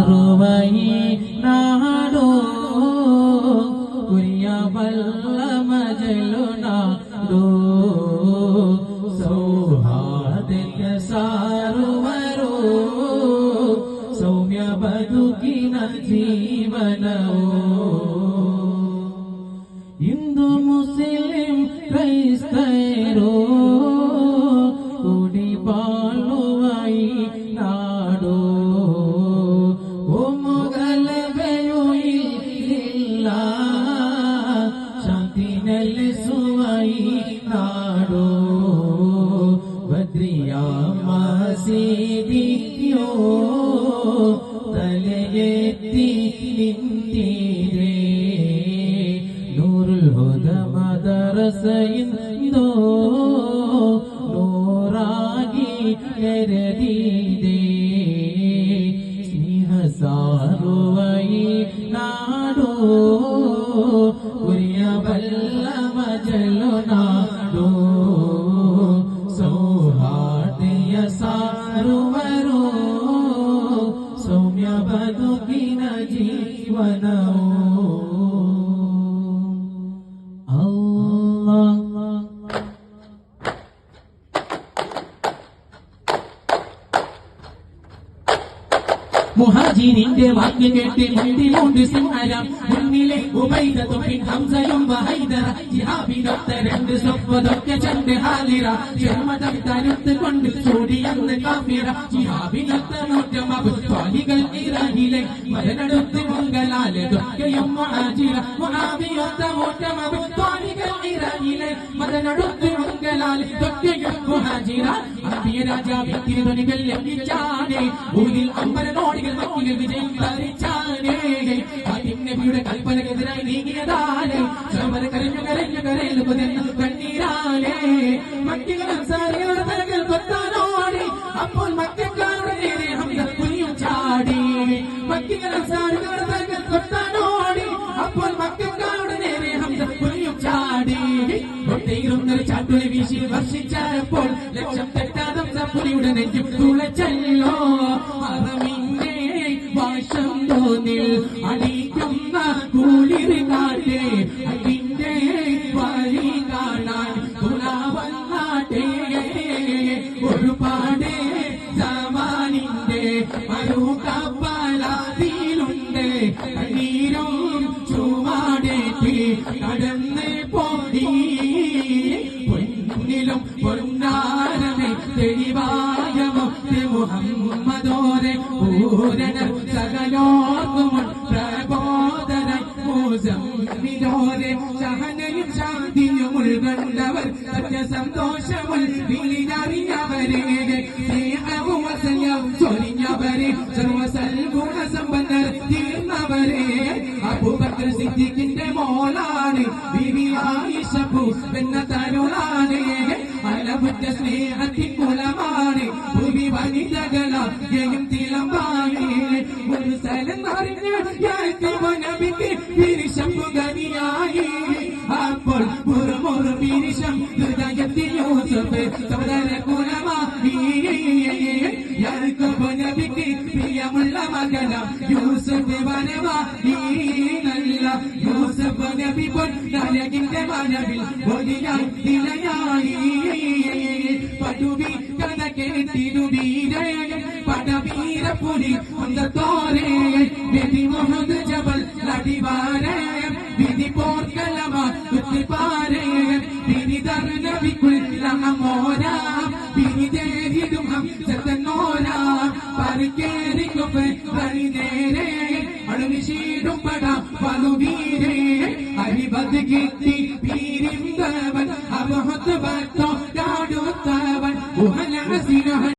അറുവയി നാടോ? Curia വല്ല മജലുന ദോ സൗഹാദിക സാറുവരോ സൗമ്യ ബതുകിന ജീവനവോ ഹിന്ദു മുസ്ലിം ക്രൈസ്തരോ? കൂടി പാ ಇಲ್ಲ ಶಾಂತಿ ನೆಲೆಸುವ ಈ ನಾಡು ಬದ್ರಿಯ ಮಸೀದಿಯೋ ತಲೆ ಎತ್ತಿ ನಿಂತಿದೆ ನೂರುಲ್ ಹೋದ ಮದರಸೆಯಿಂದೋ ನೂರಾಗಿ ಎರೆದಿದೆ ఉరియ బల్ల మజలు నాడు సౌహార్దయ సారువరు సౌమ్య బతుకిన జీవనవు മുഹാജിരിന്റെ വാക്ക് കേട്ട് മുണ്ടിലുണ്ട് സിംഹരം. മുന്നിലെ ഉബൈദത്തും പിൻ ഹംസയും വഹൈദറ. ജിഹാബിനൊത്ത രണ്ട് സ്വപ്നതൊക്കെ ചണ്ട് ഹാലിറ. ജന്മതം തനുത്ത് കൊണ്ട് ചൂടിയെന്ന് കാഫിറ. ജിഹാബിനൊത്ത നൂറ്റം അബുസ്വാലികൾ ഇറാഹിലെ മരനടുത്ത് മംഗലാലതൊക്കെയും മുഹാജിറ. മുഹാബിയൊത്ത മൂറ്റം അബുസ്വാലികൾ ഇറാഹിലെ മരനടുത്ത് മംഗലാലതൊക്കെയും മുഹാജിറ. അമ്പിയ രാജാവിൻ തിരുതൊനികൾ ലംഘിച്ചാനേ ഊരിൽ അമ്പരനോടികൾ മക്കിൽ വിജയം ഭരിച്ചാനേ ആദ്യം നബിയുടെ കൽപ്പനക്കെതിരായി നീങ്ങിയതാനേ സമര കരഞ്ഞു കരഞ്ഞു കരയിൽ കുതിർന്നു കണ്ണീരാനേ മക്കികൾ അൻസാരികളുടെ തലകൾ കൊത്താനോടി അപ്പോൾ മക്കാരുടെ നേരെ ഹംസ പുലിയും ചാടി. മക്കികൾ അൻസാരികളുടെ തലകൾ കൊത്താനോടി അപ്പോൾ മക്കാരുടെ നേരെ ഹംസ പുലിയും ചാടി. ഒട്ടയിരുന്നൊരു ചാട്ടുളി വീശി വർഷിച്ചപ്പോൾ ലക്ഷം തെറ്റാതം പുലിയുടെ നെഞ്ചും തുളച്ചല്ലോ. അറമിന്റെ വാശം തോന്നിൽ അടിക്കുന്ന കുളിര് കാട്ടെ അതിന്റെ വഴി കാണാൻ തുണാവന്നാട്ടെ. ഒരുപാട് സമാനിന്റെ മരുകപ്പലാതിയിലുണ്ട് കണ്ണീരും ചുമാടേറ്റി പൂരണ സകലോർക്കും പ്രബോധന മൂസമ്മിതോരെ സഹനയും ശാന്തിയും ഉൾക്കൊണ്ടവർ സത്യസന്തോഷമുൾ വിളിനറിഞ്ഞവരെ സ്നേഹവും വസല്യവും ചൊരിഞ്ഞവരെ സർവസൽഗുണ സമ്പന്നർ തീർന്നവരെ അബൂബക്കർ സിദ്ദീഖിന്റെ മോളാണ് ബിബി ആയിഷപ്പു എന്ന തരുളാണ് അലവുറ്റ സ്നേഹത്തിൻ കുലമാണ് ഭൂമി വനിതകളായും തിളമ്പാണ് പിരിശമ്പു ഗനിയായി അപ്പോൾ മുറുമുറു പിരിശം ഹൃദയത്തിൽ യൂസഫ് സഹോദര കുലമായി യാക്കോബ് നബിക്ക് പ്രിയമുള്ള മകനം. യൂസഫ് വനമായി നല്ല യൂസഫ് നബി പൊൻ നരകിന്റെ മനവിൽ ഒലിയായി നിലയായി. കുത്തിപ്പാരേ വിധി നബിക്കുള്ള മോരാ വിധി തേരിടും ഹംസത്തന്നോരാ പരിക്കേറിക്കൊക്കെ വഴി നേരെ അണുവിശീടും പട പലുവീരേ അരിബത് കിട്ടി പീരിന്തവൻ അബഹത്ത്